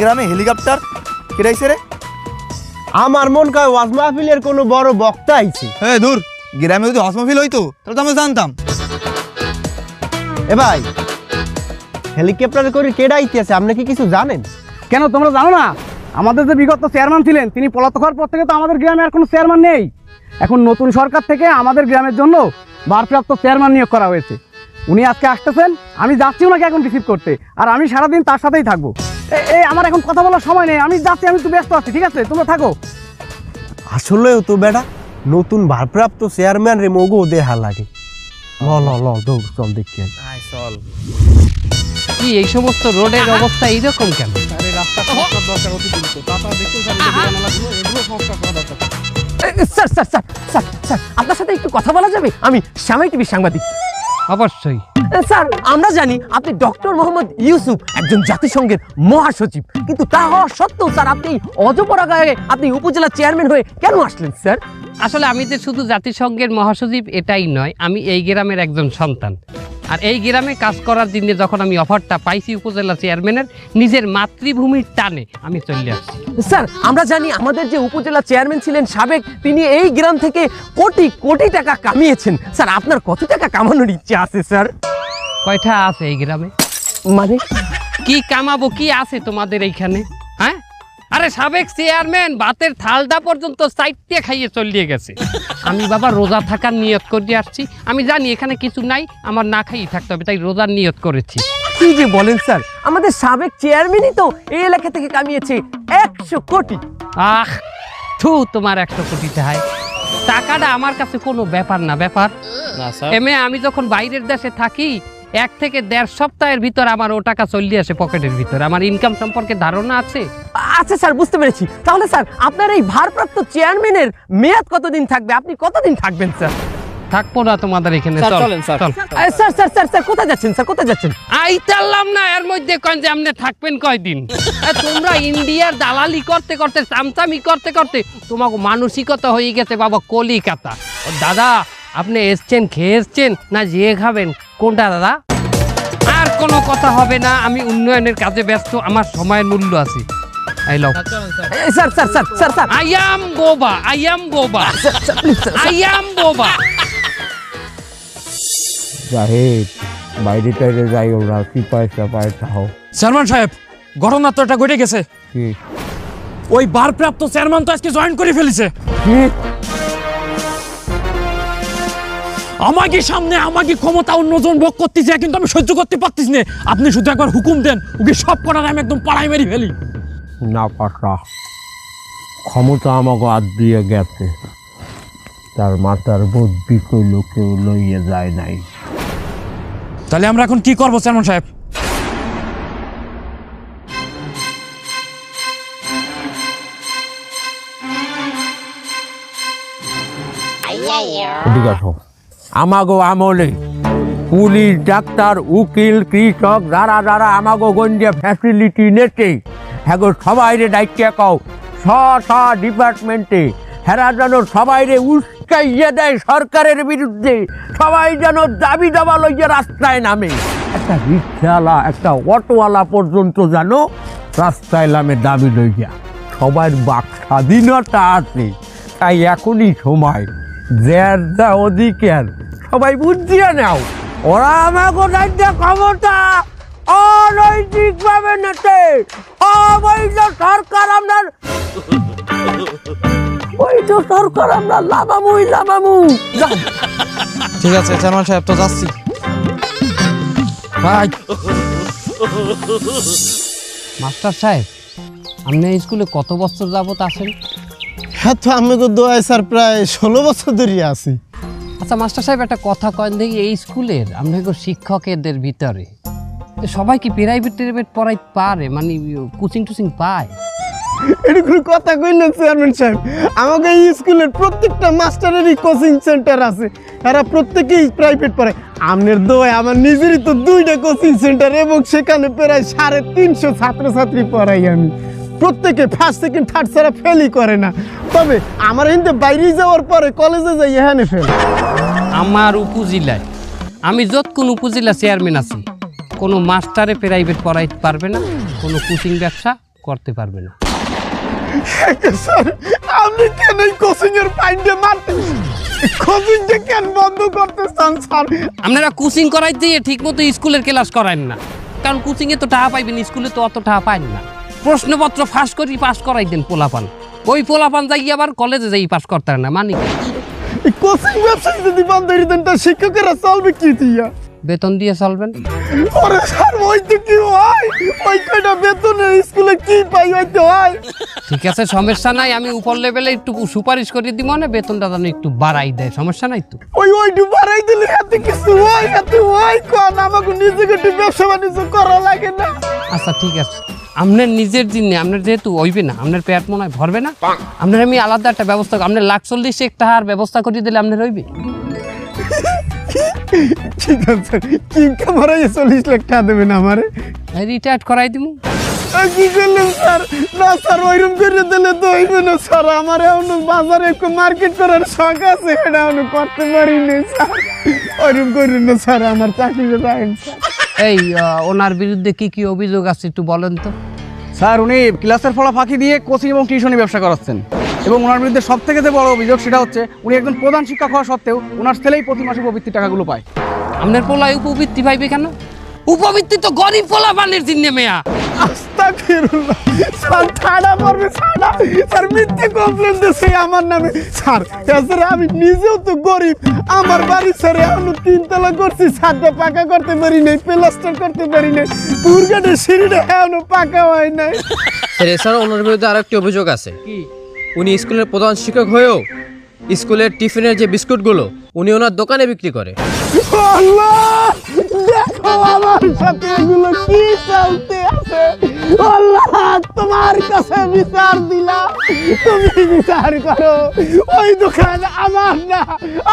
গ্রামে হেলিকপ্টার? কেটাইছে রে? আমার মন কয় ওয়াজ মাহফিলের কোনো বড় বক্তা আইছে। হ্যাঁ দূর। গ্রামে যদি হসমাফিল হইতো তাহলে তো আমরা জানতাম। এ ভাই হেলিকপ্টারে করে কেডা আইতেছে আপনি কি কিছু জানেন? কেন তোমরা জানো না? আমাদের যে বিগত চেয়ারম্যান ছিলেন তিনি পলাতক হওয়ার পর থেকে তো আমাদের গ্রামে আর কোনো চেয়ারম্যান নেই। এখন নতুন সরকার থেকে আমাদের গ্রামের জন্য ভারপ্রাপ্ত চেয়ারম্যান নিয়োগ করা হয়েছে। উনি আজকে আসতেছেন আমি যাচ্ছি ওনাকে এখন রিসিভ করতে আর আমি সারাদিন তার সাথেই থাকব। এই আমার এখন কথা বলার সময় নেই। আমি যাচ্ছি আমি একটু ব্যস্ত আছি ঠিক আছে? তোমরা থাকো। আসলেও তো বেটা নতুন ভারপ্রাপ্ত চেয়ারম্যান রে মগো দেহা লাগে। ল ল ল দৌড় চল দেখি চল। কি এই সমস্ত রোডের অবস্থা এইরকম কেন? Sir sir sir sir sir আপনার সাথে একটু কথা বলা যাবে? আমি শ্যামাই টিভি সাংবাদিক। অবশ্যই। স্যার আমরা জানি আপনি ডক্টর মোহাম্মদ ইউসুফ একজন জাতিসংঘের মহাসচিব। কিন্তু তা হওয়া সত্ত্বেও স্যার আপনি অজপরা গায়ে আপনি উপজেলা চেয়ারম্যান হয়ে কেন আসলেন স্যার? আসলে আমি যে শুধু জাতিসংঘের মহাসচিব এটাই নয় আমি এই গ্রামের একজন সন্তান। আর এই গ্রামে কাজ করার জন্য যখন আমি অফারটা পাইছি উপজেলা চেয়ারম্যানের নিজের মাতৃভূমির টানে আমি চলে আসছি। স্যার আমরা জানি আমাদের যে উপজেলা চেয়ারম্যান ছিলেন সাবেক তিনি এই গ্রাম থেকে কোটি কোটি টাকা কামিয়েছেন। স্যার আপনার কত টাকা কামানোর ইচ্ছে আছে স্যার? কয়টা আছে এই গ্রামে? মানে? কি কামাবো কি আছে তোমাদের এইখানে? হ্যাঁ? আরে সাবেক চেয়ারম্যান ভাতের থালটা পর্যন্ত সাইডে খাইয়ে চলিয়ে গেছে। আমি বাবা রোজা থাকার নিয়ত করে আসছি। আমি জানি এখানে কিছু নাই আমার না খাইয়ে থাকতে হবে তাই রোজার নিয়ত করেছি। কি যে বলেন স্যার আমাদের সাবেক চেয়ারম্যানই তো এই এলাকা থেকে কামিয়েছে একশো কোটি। আহ থু তোমার একশো কোটি টাকায় টাকাটা আমার কাছে কোনো ব্যাপার না ব্যাপার। এমএ আমি যখন বাইরের দেশে থাকি এক থেকে দেড় সপ্তাহের ভিতর আমার ও টাকা চলে আসে পকেটের ভিতরে। আমার ইনকাম সম্পর্কে ধারণা আছে? আচ্ছা স্যার বুঝতে পেরেছি। তাহলে স্যার আপনার এই ভারপ্রাপ্ত চেয়ারম্যানের মেয়াদ কতদিন থাকবে? আপনি কতদিন থাকবেন স্যার? থাকব না তোমাদের এখানে স্যার স্যার। স্যার স্যার কোথায় যাচ্ছেন স্যার কোথায় যাচ্ছেন? আইতাল্লাম না এর মধ্যে কন যে আপনি থাকবেন কয়দিন? তোমরা ইন্ডিয়ার দালালি করতে করতে চামচামি করতে করতে তোমাকে মানসিকতা হয়ে গেছে বাবা কলিকাতা। দাদা আপনি এসছেন খেয়ে এসছেন না যে খাবেন? কোনটা দাদা? আর কোনো কথা হবে না আমি উন্নয়নের কাজে ব্যস্ত আমার সময়ের মূল্য আছে। I love sir sir sir sir sir. I am বোবা আই অ্যাম বোবা sir, sir, please, sir, sir. I am বোবা জাহেদ বাইরে টাইরে যাই ওরা কি পয়সা চেয়ারম্যান সাহেব ঘটনা তো একটা ঘটে গেছে। ওই বারপ্রাপ্ত চেয়ারম্যান তো আজকে জয়েন করে ফেলেছে। আমাকে সামনে আমাকে ক্ষমতা অন্যজন ভোগ করতেছে কিন্তু আমি সহ্য করতে পারতেছি না। আপনি শুধু একবার হুকুম দেন ওকে সব করার আমি একদম পাড়াই মেরি ফেলি। না পাশা ক্ষমতা আমাকে হাত দিয়ে গেছে। তার মাথার বুদ্ধি কইল কেউ লইয়ে যায় নাই। তাহলে আমরা এখন কি করব চেয়ারম্যান সাহেব? ঠিক আছে আমাগো আমলে। পুলিশ, ডাক্তার, উকিল, কৃষক, যারা যারা আমাগো গঞ্জে ফ্যাসিলিটি নেছে হ্যাঁ সবাই রে দায়িত্ব কও। স স ডিপার্টমেন্টে হেরা যেন সবাই রে উস্কাইয়ে দেয় সরকারের বিরুদ্ধে, সবাই যেন দাবি দাবা লইয়ে রাস্তায় নামে। একটা রিক্সাওয়ালা, একটা অটোওয়ালা পর্যন্ত যেন রাস্তায় নামে দাবি লইয়া। সবার বাক স্বাধীনতা আছে, তাই এখনই সময়। যার যা অধিকার সবাই বুঝিয়ে নাও। ওরা আমাকে রাজ্য ক্ষমতা অনৈতিক ভাবে নেতে অবৈধ সরকার আপনার বৈধ সরকার আমরা লাভামুই লাভামু। ঠিক আছে চেয়ারম্যান সাহেব তো যাচ্ছি। ভাই। মাস্টার সাহেব আপনি এই স্কুলে কত বছর যাবত আসেন হ্যাঁ তো আমি তো দোয়াই স্যার প্রায় ষোলো বছর ধরে আছি। আচ্ছা মাস্টার সাহেব, একটা কথা কয়েন দেখি, এই স্কুলের আপনাকে শিক্ষকেদের ভিতরে সবাই কি প্রাইভেট টেরাইভেট পড়াই পারে? মানে কোচিং টুচিং পায়? এটা কোনো কথা কইলেন চেয়ারম্যান সাহেব। আমাকে এই স্কুলের প্রত্যেকটা মাস্টারেরই কোচিং সেন্টার আছে। এরা প্রত্যেকেই প্রাইভেট পড়ে আমনের দোয় আমার নিজেরই তো দুইটা কোচিং সেন্টার এবং সেখানে প্রায় সাড়ে তিনশো ছাত্রছাত্রী পড়াই আমি। প্রত্যেকে ফার্স্ট সেকেন্ড থার্ড ছাড়া ফেলই করে না। তবে আমার হিন্দে বাইরে যাওয়ার পরে কলেজে যাই এখানে ফেল আমার উপজেলায় আমি যত কোন উপজেলা চেয়ারম্যান আছি কোনো মাস্টারে প্রাইভেট পড়াইতে পারবে না কোনো কোচিং ব্যবসা করতে পারবে না। স্যার আপনি কেন কোচিং এর পাইন্ডে মারতে কোচিংটা কেন বন্ধ করতে চান স্যার আপনারা কোচিং করাই দিয়ে ঠিক মতো স্কুলের ক্লাস করায়েন না। কারণ কোচিংয়ে তো টাকা পাইবেন স্কুলে তো অত টাকা পাইন না। প্রশ্নপত্র ফাঁস করি পাস করাই দেন পোলাপান। ওই পোলাপান যাই আবার কলেজে যাই পাস করতে না মানে কোচিং ব্যবসা যদি বন্ধ করে দেন তা শিক্ষকেরা চলবে কি দিয়া? বেতন দিয়ে চলবেন? ওরে স্যার ওই তো কি হয়? ওই কয়টা বেতনে স্কুলে কি পাই ওই তো হয়? ঠিক আছে সমস্যা নাই আমি উপর লেভেলে একটু সুপারিশ করে দিব মানে বেতনটা যেন একটু বাড়াই দেয় সমস্যা নাই তো? ওই ওইটু বাড়াই দিলে এত কিছু হয় এত হয় কোন? আমাকে নিজেকে একটু ব্যবসা বাণিজ্য করা লাগে না। আচ্ছা ঠিক আছে। আপনার নিজের দিনে আপনার যেহেতু হইবে না আপনার পেট মনে হয় ভরবে না। আপনার আমি আলাদা একটা ব্যবস্থা আপনার লাখ চল্লিশ এক টাকার ব্যবস্থা করে দিলে আপনার হইবে। ঠিক আছে চল্লিশ লাখ টাকা দেবেন আমারে। রিটায়ার্ড করাই দিব কি করলেন স্যার? না স্যার ওইরকম করে দিলে তো হইবে না স্যার। আমার এখন বাজারে একটু মার্কেট করার শখ আছে এটা এখন করতে পারি না স্যার। ওইরকম করেন না স্যার আমার চাকরিটা রাখেন স্যার। এই ওনার বিরুদ্ধে কি কি অভিযোগ আছে একটু বলেন তো। স্যার, উনি ক্লাসের ফলা ফাঁকি দিয়ে কোচিং এবং টিউশনি ব্যবসা করাচ্ছেন। এবং ওনার বিরুদ্ধে সব থেকে যে বড় অভিযোগ সেটা হচ্ছে, উনি একজন প্রধান শিক্ষক হওয়া সত্ত্বেও ওনার ছেলেই প্রতি মাসে উপবৃত্তির টাকাগুলো পায়। আপনার পোলায় উপবৃত্তি পাইবে কেন? উপবৃত্তি তো গরিব পোলা বানের জিন্নে মেয়া। আস্তাগফিরুল্লাহ স্যার ছাড়া পড়বে ছাড়া। স্যার মিথ্যে কমপ্লেন দিছে আমার নামে। স্যার এছাড়া আমি নিজেও তো গরিব। আমার বাড়ি ছেড়ে এখনও তিনতলা করছি। ছাদটা পাকা করতে পারি নাই প্লাস্টার করতে পারি নাই। পুরগাটের সিঁড়িটা এখনও পাকা হয় নাই। স্যার ওনার বিরুদ্ধে অভিযোগ আছে। উনি স্কুলের প্রধান শিক্ষক হয়েও স্কুলের টিফিনের যে বিস্কুটগুলো উনি ওনার দোকানে বিক্রি করে। আল্লাহ দেখো আমার সাথে এগুলো কি চলতে আছে। আল্লাহ তোমার কাছে বিচার দিলাম। তুমি বিচার করো। ওই দোকান আমার না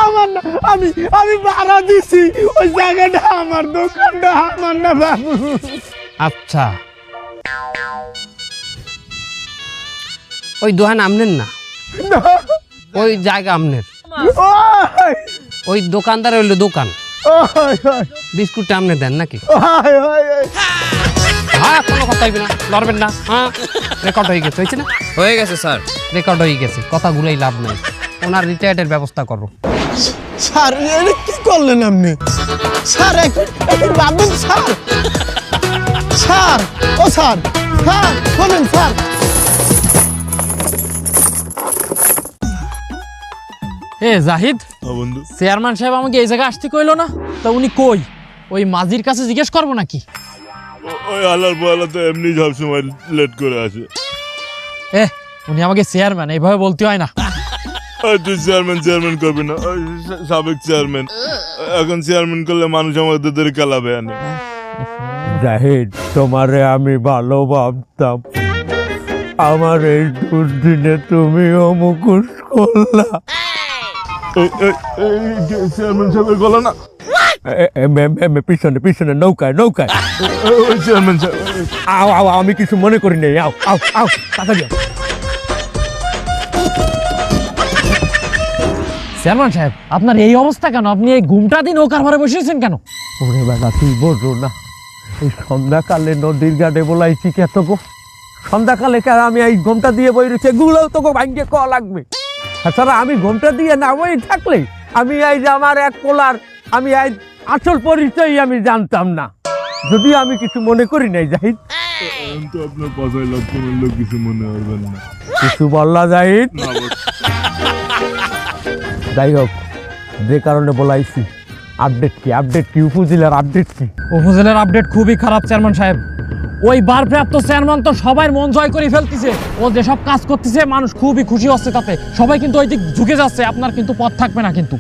আমার না। আমি আমি ভাড়া দিছি। ওই জায়গাটা আমার দোকানটা আমার না বাবু। আচ্ছা। ওই দোকান আমনের না? ওই জায়গা আমনের। ওই ওই দোকানদার হইল দোকান। বিস্কুটটা আপনি দেন নাকি? হ্যাঁ কোনো কথা হইবে না লড়বেন না হ্যাঁ। রেকর্ড হয়ে গেছে হয়েছে না? হয়ে গেছে স্যার। রেকর্ড হয়ে গেছে কথাগুলোই লাভ নাই। ওনার রিটায়ার্ডের ব্যবস্থা করো। স্যার এটা কি করলেন আপনি? স্যার ভাবুন স্যার? স্যার ও স্যার স্যার শোনেন স্যার। এ জাহিদ চেয়ারম্যান সাহেব আমাকে এই জায়গায় আসতে কইলো না? তা উনি কই? ওই মাঝির কাছে জিজ্ঞেস করব নাকি? ওই আলার পয়লা তো এমনি সবসময় লেট করে আসে। এ উনি আমাকে চেয়ারম্যান এইভাবে বলতে হয় না। তুই চেয়ারম্যান চেয়ারম্যান করবি না। ওই সাবেক চেয়ারম্যান। এখন চেয়ারম্যান করলে মানুষ আমাদের ধরে খেলাবে আনে জাহিদ তোমারে আমি ভালো ভাবতাম আমার এই দুর্দিনে তুমিও মুখোশ করলা। চেয়ারম্যান সাহেবের গলা না। এ- এ- এ- এ- এ- পিছনে পিছনে নৌকায় নৌকায়। ওই- ওই চেয়ারম্যান সাহেব। আও আও আমি কিছু মনে করি নাই। আও আও আও তাড়াতাড়ি চেয়ারম্যান সাহেব আপনার এই অবস্থা কেন? আপনি এই ঘুমটা দিন নৌকার ঘরে বসেছেন কেন? ওরে বেলা তুই বোঝো না। এই সন্ধ্যাকালে নদীর গাড়ে বলাইছি কে তো গো সন্ধ্যাকালে কেন আমি এই ঘুমটা দিয়ে বই রয়েছে? এগুলো তোকে ভাঙ্গে ক লাগবে। তাছাড়া আমি ঘোমটা দিয়ে না বই থাকলে আমি এই যে আমার এক কোলার আমি এই আসল পরিচয় আমি জানতাম না। যদি আমি কিছু মনে করি নাই জাহিদ। তো আপনার পাশায় লক্ষ্য মূল্য কিছু মনে করবেন না। কিছু বললা জাহিদ? যাই হোক যে কারণে বলাইছি আপডেট কি? আপডেট কি? উপজেলার আপডেট কি? উপজেলার আপডেট খুবই খারাপ চেয়ারম্যান সাহেব। ওই বারপ্রাপ্ত চেয়ারম্যান তো সবাই মন জয় করে ফেলতেছে। ও যেসব কাজ করতেছে, মানুষ খুবই খুশি হচ্ছে তাতে। সবাই কিন্তু ওই দিক ঝুঁকে যাচ্ছে, আপনার কিন্তু পথ থাকবে না কিন্তু।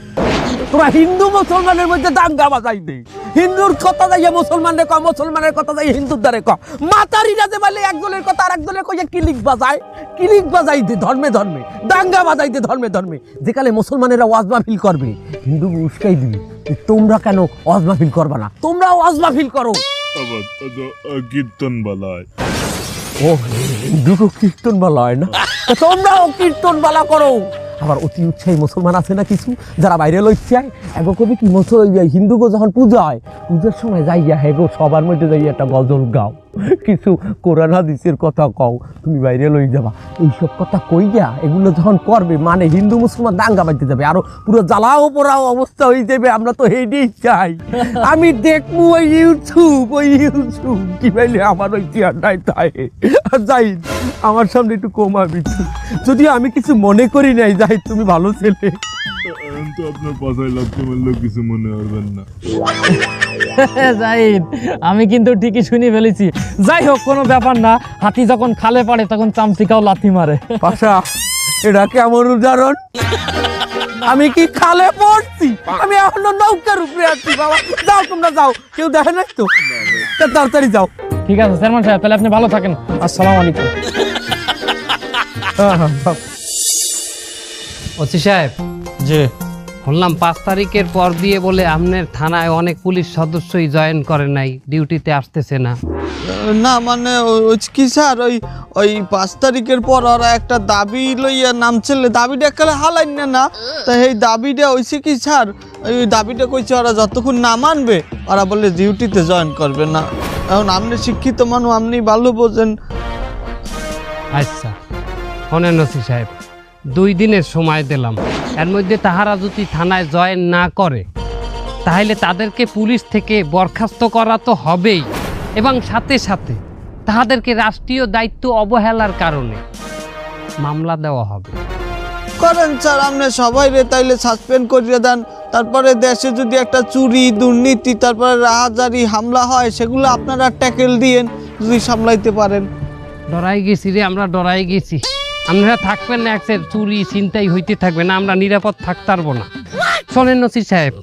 তোরা হিন্দু মুসলমানের মধ্যে দাঙ্গা বাজাই দে। হিন্দুর কথা যাইয়া মুসলমানের ক, মুসলমানের কথা যাই হিন্দুর দ্বারে ক। মাতারিরা যে বলে একজনের কথা আর একজনের কইয়া কিলিক বাজায়, কিলিক বাজাই দে ধর্মে ধর্মে। দাঙ্গা বাজাই দে ধর্মে ধর্মে। যেকালে মুসলমানেরা ওয়াজ মাহফিল করবে, হিন্দু উস্কাই দিবি। তোমরা কেন ওয়াজ মাহফিল করবা না? তোমরা ওয়াজ মাহফিল করো। কীর্তন বালায় ও দুটো কীর্তন বালায় না তোমরাও কীর্তন বালা করো। আবার অতি উৎসাহী মুসলমান আছে না কিছু? যারা বাইরে লইচ্ছে এগো কবি কি মুসল হিন্দুগো যখন পূজা হয় পূজার সময় যাইয়া হেগো, সবার মধ্যে যাইয়া একটা গজল গাও। কিছু কোরআন হাদিসের কথা কও তুমি বাইরে লই যাবা। এইসব কথা কই গা এগুলো যখন করবে মানে হিন্দু মুসলমান দাঙ্গা বাজতে যাবে আরও পুরো জ্বালাও পোড়াও অবস্থা হয়ে যাবে আমরা তো হেঁটেই চাই আমি দেখব ওই ইউটিউব ওই ইউটিউব কি পাইলে আমার ওই চেয়ারটাই তাই। যাই আমার সামনে একটু কমাবি। যদি আমি কিছু মনে করি নাই যাই তুমি ভালো ছেলে। তো আপনার পাশায় লাগতে মারলেও কিছু মনে করবেন না। জাহিদ আমি কিন্তু ঠিকই শুনে ফেলেছি। যাই হোক কোনো ব্যাপার না। হাতি যখন খালে পড়ে তখন চামচিকাও লাথি মারে। পাশা এটা কেমন উদাহরণ? আমি কি খালে পড়ছি? আমি এখনও নৌকার উপরে আছি বাবা। যাও তোমরা যাও। কেউ দেখে নাই তো? তাড়াতাড়ি যাও। ঠিক আছে চেয়ারম্যান সাহেব তাহলে আপনি ভালো থাকেন। আসসালামু আলাইকুম। হ্যাঁ, হ্যাঁ, ওসি সাহেব জি শুনলাম পাঁচ তারিখের পর দিয়ে বলে আপনার থানায় অনেক পুলিশ সদস্যই জয়েন করে নাই ডিউটিতে আসতেছে না। না মানে ওই কি স্যার ওই ওই পাঁচ তারিখের পর ওরা একটা দাবি লইয়া নামছিলে দাবিটা কালে হালাই না না? তা এই দাবিটা হইছে কি স্যার? ওই দাবিটা কইছে ওরা যতক্ষণ না মানবে ওরা বলে ডিউটিতে জয়েন করবে না। এখন আপনি শিক্ষিত মানুষ আপনি ভালো বোঝেন। আচ্ছা শোনেন ওসি সাহেব। দুই দিনের সময় দিলাম। এর মধ্যে তাহারা যদি থানায় জয়েন না করে তাহলে তাদেরকে পুলিশ থেকে বরখাস্ত করা তো হবেই এবং সাথে সাথে তাহাদেরকে রাষ্ট্রীয় দায়িত্ব অবহেলার কারণে মামলা দেওয়া হবে। করেন স্যার আপনি সবাই রে তাইলে সাসপেন্ড করিয়ে দেন। তারপরে দেশে যদি একটা চুরি দুর্নীতি তারপরে রাহাজারি হামলা হয় সেগুলো আপনারা ট্যাকেল দিয়েন যদি সামলাইতে পারেন। ডরাই গেছি রে আমরা ডরাই গেছি। আপনারা থাকবেন না একসের চুরি চিন্তাই হইতে থাকবে না, আমরা নিরাপদ থাকতে পারব না। শোনেন নসির সাহেব,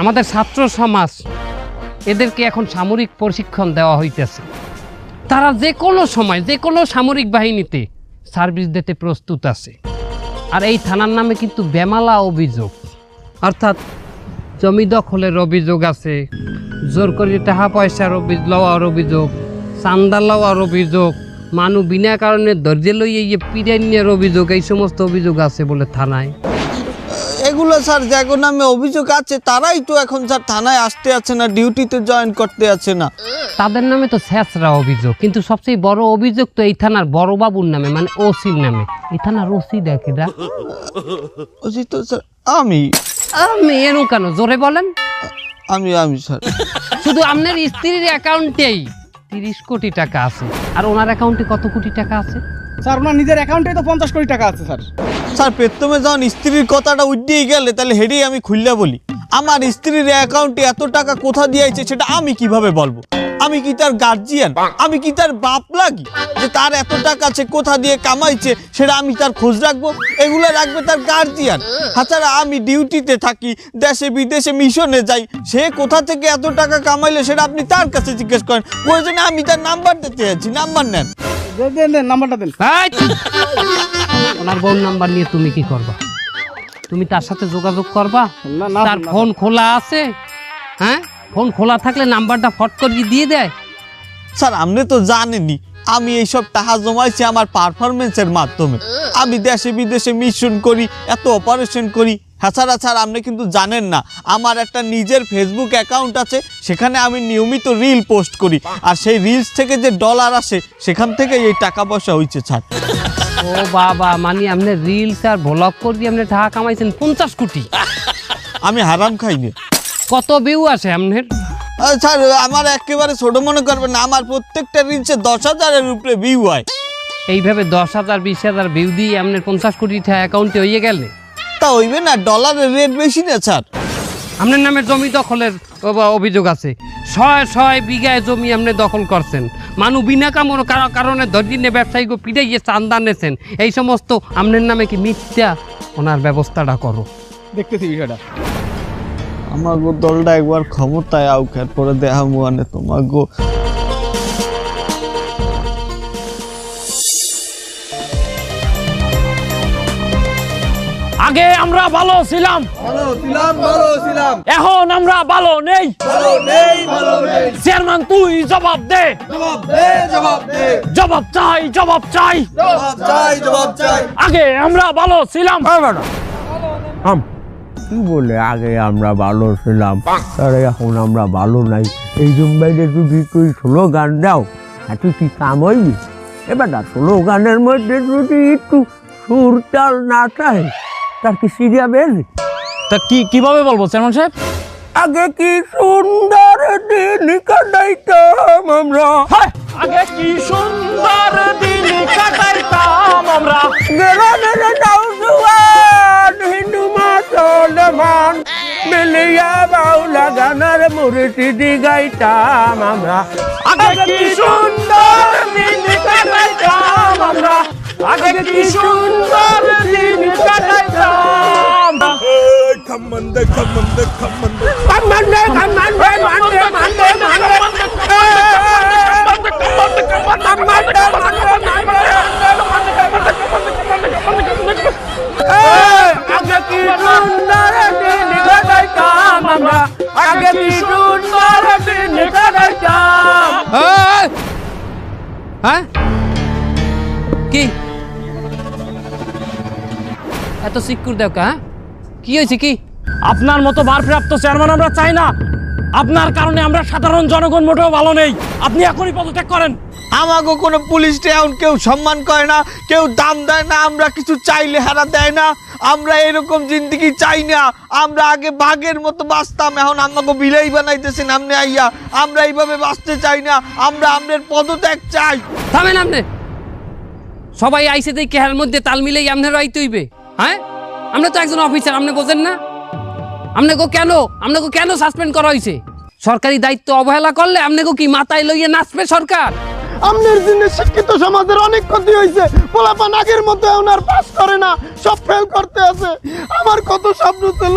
আমাদের ছাত্র সমাজ, এদেরকে এখন সামরিক প্রশিক্ষণ দেওয়া হইতেছে। তারা যে কোনো সময়, যে কোনো সামরিক বাহিনীতে সার্ভিস দিতে প্রস্তুত আছে। আর এই থানার নামে কিন্তু বেমালা অভিযোগ, অর্থাৎ জমি দখলের অভিযোগ আছে, জোর করে টাকা পয়সার অভিযোগ, লওয়ার অভিযোগ, চান্দা লওয়ার অভিযোগ মানুষ বিনা কারণে ধৈর্য লইয়ে ইয়ে পিরান্যের অভিযোগ এই সমস্ত অভিযোগ আছে বলে থানায় এগুলো স্যার যাগো নামে অভিযোগ আছে তারাই তো এখন স্যার থানায় আসতে আছে না ডিউটিতে জয়েন করতে আছে না। তাদের নামে তো ছেঁচড়া অভিযোগ কিন্তু সবচেয়ে বড় অভিযোগ তো এই থানার বড় বাবুর নামে মানে ওসির নামে। এই থানার ওসি দেখেরা ওসি তো স্যার আমি। আমি এরকম কেন? জোরে বলেন। আমি আমি স্যার। শুধু আপনার স্ত্রীর অ্যাকাউন্টেই তিরিশ কোটি টাকা আছে। আর ওনার অ্যাকাউন্টে কত কোটি টাকা আছে? স্যার ওনার নিজের অ্যাকাউন্টে তো পঞ্চাশ কোটি টাকা আছে স্যার। স্যার প্রথমে যখন স্ত্রীর কথাটা উঠিয়ে গেলে তাহলে হেডেই আমি খুললে বলি। আমার স্ত্রীর অ্যাকাউন্টে এত টাকা কোথা দিয়েছে সেটা আমি কীভাবে বলব? আমি কি তার গার্জিয়ান আমি কি তার বাপ লাগি? যে তার এত টাকা আছে কোথা দিয়ে কামাইছে সেটা আমি তার খোঁজ রাখব? এগুলো রাখবে তার গার্জিয়ান তাছাড়া আমি ডিউটিতে থাকি দেশে বিদেশে মিশনে যাই সে কোথা থেকে এত টাকা কামাইলে সেটা আপনি তার কাছে জিজ্ঞেস করেন। প্রয়োজনে আমি তার নাম্বার দিতে যাচ্ছি নাম্বার নেন। দেন দেন দেন নাম্বারটা দেন। ওনার বোন নাম্বার নিয়ে তুমি কি করবা? তুমি তার সাথে যোগাযোগ করবা? না না তার ফোন খোলা আছে? হ্যাঁ? ফোন খোলা থাকলে নাম্বারটা ফট করে দিয়ে দেয়? স্যার আপনি তো জানেনই আমি এইসব টাকা জমাইছি আমার পারফরমেন্সের মাধ্যমে। আমি দেশে বিদেশে মিশন করি এত অপারেশন করি। হ্যাঁ স্যার আপনি কিন্তু জানেন না আমার একটা নিজের ফেসবুক অ্যাকাউন্ট আছে সেখানে আমি নিয়মিত রিল পোস্ট করি। আর সেই রিলস থেকে যে ডলার আসে সেখান থেকে এই টাকা পয়সা হয়েছে স্যার। ও বাবা মানে আপনি রিলস আর ব্লগ করে আপনি টাকা কামাইছেন পঞ্চাশ কোটি। আমি হারাম খাইনি কত ভিউ আছে আপনার? স্যার আমার একেবারে ছোট মনে করবেন না আমার প্রত্যেকটা রিলসে দশ হাজারের উপরে ভিউ হয়। এইভাবে দশ হাজার বিশ হাজার ভিউ দিয়ে আপনার পঞ্চাশ কোটি টাকা অ্যাকাউন্টে হয়ে গেলে? তা হইবে না ডলারের রেট বেশি না স্যার। আপনার নামে জমি দখলের অভিযোগ আছে। ছয় ছয় বিঘায় জমি আপনি দখল করছেন। মানুষ বিনা কামড় কারণে ধরিয়ে ব্যবসায়ীকে পিটাইয়ে চান্দা নেছেন। এই সমস্ত আপনার নামে কি মিথ্যা ওনার ব্যবস্থাটা করো। দেখতেছি বিষয়টা। আমার গো দলটা একবার ক্ষমতায় আউক পরে দেহা মুয়ানে তোমার গো আগে আমরা ভালো ছিলাম। ভালো ছিলাম এখন আমরা ভালো নেই। চেয়ারম্যান তুই জবাব দে। জবাব চাই জবাব চাই। আগে আমরা ভালো ছিলাম। আম। কি বলে? আগে আমরা ভালো ছিলাম। তাহলে এখন আমরা ভালো নাই। এই জন্যে যদি তুই স্লোগান দাও। এত কি কাম হইবি এবার না স্লোগানের মধ্যে যদি একটু সুর তাল না চাই তার কি সিরিয়া বের তা কি কীভাবে বলব চেয়ারম্যান সাহেব? আগে কি সুন্দর দিন কাটাইতাম আমরা? আগে কি সুন্দর দিন কাটাইতাম আমরা? গ্রামের নৌজুয়ান মিলিয়া বাউলা গানার মুর্শিদি গাইতাম আমরা আগে কি সুন্দর দিন কাটাইতাম আমরা আগে কি সুন্দর দিন কাটাইতাম খম্মন্দে খম্মন্দে খম্মন্দে কামান্ডে কামান্ডে মান্ডে মান্ডে মান্ডে কামান্ডে মান্ডে হ্যাঁ? কি? এত সিকুর দেও কা হ্যাঁ? কি হয়েছে, কি? আপনার মতো ভারপ্রাপ্ত চেয়ারম্যান আমরা চাই না। আপনার কারণে আমরা সাধারণ জনগণ মোটেও ভালো নেই। আপনি এখনই পদত্যাগ করেন। আমাকে কোনো পুলিশ টাউন কেউ সম্মান করে না, কেউ দাম দেয় না, আমরা কিছু চাইলে হারা দেয় না, আমরা এরকম জিন্দগি চাই না, আমরা আগে বাঘের মতো বাঁচতাম, এখন আমাকে বিলাই বানাইতেছেন আপনি আইয়া, আমরা এইভাবে বাঁচতে চাই না, আমরা আমাদের পদত্যাগ চাই। থামেন আপনি সবাই আইসে দেখে হের মধ্যে তাল মিলেই আপনার আইতে হইবে। হ্যাঁ? আমরা তো একজন অফিসার আপনি বোঝেন না। আপনাকে কেন? আপনাকে কেন সাসপেন্ড করা হয়েছে সরকারি দায়িত্ব অবহেলা করলে আপনাকে কি মাথায় লইয়ে নাচবে সরকার? আমনের জন্য শিক্ষিত সমাজের অনেক ক্ষতি হয়েছে পোলাপান আগের মতো ওনার পাস করে না, সব ফেল করতে আছে। আমার কত স্বপ্ন ছিল,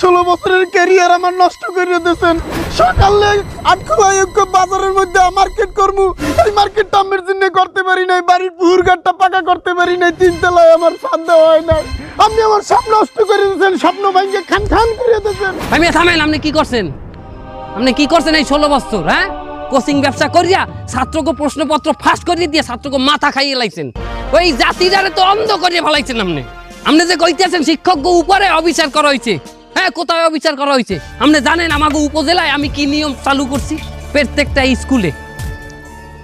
ষোলো বছরের ক্যারিয়ার আমার নষ্ট করে দিয়েছেন। সকালে আটখোলা ঐক্য বাজারের মধ্যে মার্কেট করব। এই মার্কেটটা আমের জন্য করতে পারি নাই, বাড়ির পুহুর ঘাটটা পাকা করতে পারি নাই তিনতলায় আমার দেওয়া হয় নাই। আপনি আমার স্বপ্ন নষ্ট করে দিয়েছেন, স্বপ্ন ভাঙ্গে খান খান করে দিয়েছেন। আমি থামেন, আপনি কি করছেন? আপনি কি করছেন এই ষোলো বছর হ্যাঁ? কোচিং ব্যবসা করিয়া ছাত্রকে প্রশ্নপত্র ফাঁস করিয়ে দিয়ে ছাত্রকে মাথা খাইয়ে লাইছেন। ওই জাতিটারে তো অন্ধ করিয়ে ফেলাইছেন আপনি। আপনি যে কইতেছেন শিক্ষক উপরে অবিচার করা হয়েছে হ্যাঁ কোথায় অবিচার করা হয়েছে আপনি জানেন আমাকে উপজেলায় আমি কি নিয়ম চালু করছি? প্রত্যেকটা স্কুলে,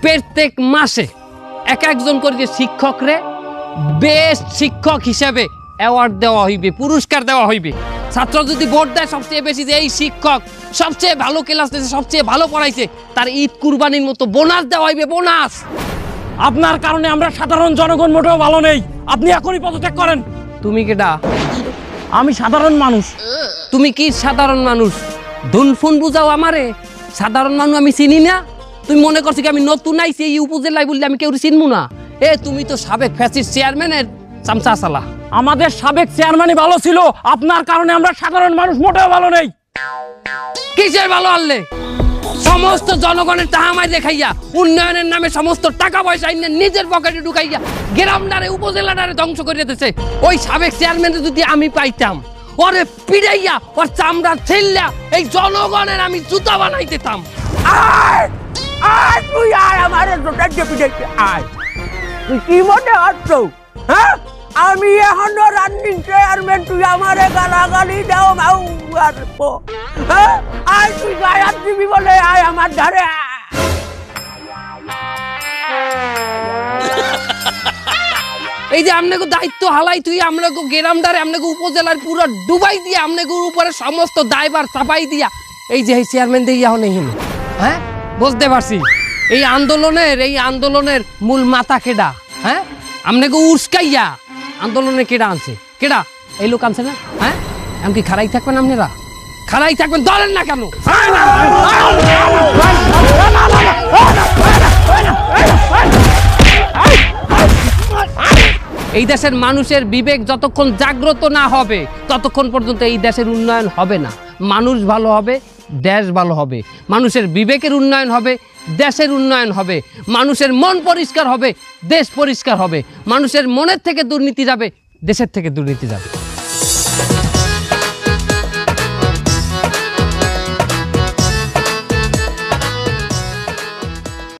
প্রত্যেক মাসে এক একজন করে শিক্ষকরে বেস্ট শিক্ষক হিসেবে অ্যাওয়ার্ড দেওয়া হইবে, পুরস্কার দেওয়া হইবে। ছাত্র যদি ভোট দেয় সবচেয়ে বেশি যে এই শিক্ষক সবচেয়ে ভালো ক্লাস দিয়েছে সবচেয়ে ভালো পড়াইছে তার ঈদ কুরবানির মতো বোনাস দেওয়া হইবে বোনাস। আপনার কারণে আমরা সাধারণ জনগণ মোটেও ভালো নেই। আপনি এখনই পদত্যাগ করেন। তুমি কেডা? আমি সাধারণ মানুষ। তুমি কি সাধারণ মানুষ? ধুন ফোন বুঝাও আমারে। সাধারণ মানুষ আমি চিনি না। তুমি মনে করছ কি আমি নতুন আইছি এই উপজেলায় বললে আমি কেউ চিনবো না? এ তুমি তো সাবেক ফ্যাসিস চেয়ারম্যানের চামচা সালা আমাদের সাবেক চেয়ারম্যানই ভালো ছিল। আপনার কারণে আমরা সাধারণ মানুষ মোটেও ভালো নেই। কিসের ভালো আনলে? সমস্ত জনগণের তাহামাই দেখাইয়া উন্নয়নের নামে সমস্ত টাকা পয়সা আইনে নিজের পকেটে ঢুকাইয়া গ্রামদারে উপজেলাটারে ধ্বংস করে দিতেছে ওই সাবেক চেয়ারম্যান যদি আমি পাইতাম ওরে পিড়াইয়া ওর চামড়া ছেল্লা এই জনগণের আমি জুতা বানাই দিতাম আয়! আয় তুই আয় আমার জোটার চেপে দেখতে আয়। তুই কি মনে হচ্ছ হ্যাঁ? আমি এখনও রানিং চেয়ারম্যান তুই আমারে গালাগালি দাও, মাউ হ্যাঁ? তুই বলে, আয় আমার ধারে। এই যে আপনাকে দায়িত্ব হালাই তুই আপনাকে গ্রামদারে আপনাকে উপজেলার পুরো ডুবাই দিয়া আপনাকে উপরে সমস্ত দায়বার চাপাই দিয়া, এই যে এই চেয়ারম্যান দিয়ে এই হলো হ্যাঁ? বুঝতে পারছি। এই আন্দোলনের এই আন্দোলনের মূল মাথা কেডা? হ্যাঁ? আপনাকে উস্কাইয়া। আন্দোলনে কেডা আনছে? কেডা? এই লোক আনছে না? হ্যাঁ? এমনকি খারাই থাকবেন আপনারা? খারাই থাকবেন ধরেন না কেন? এই দেশের মানুষের বিবেক যতক্ষণ জাগ্রত না হবে, ততক্ষণ পর্যন্ত এই দেশের উন্নয়ন হবে না। মানুষ ভালো হবে দেশ ভালো হবে, মানুষের বিবেকের উন্নয়ন হবে, দেশের উন্নয়ন হবে, মানুষের মন পরিষ্কার হবে, দেশ পরিষ্কার হবে, মানুষের মনের থেকে দুর্নীতি যাবে, দেশের থেকে দুর্নীতি যাবে।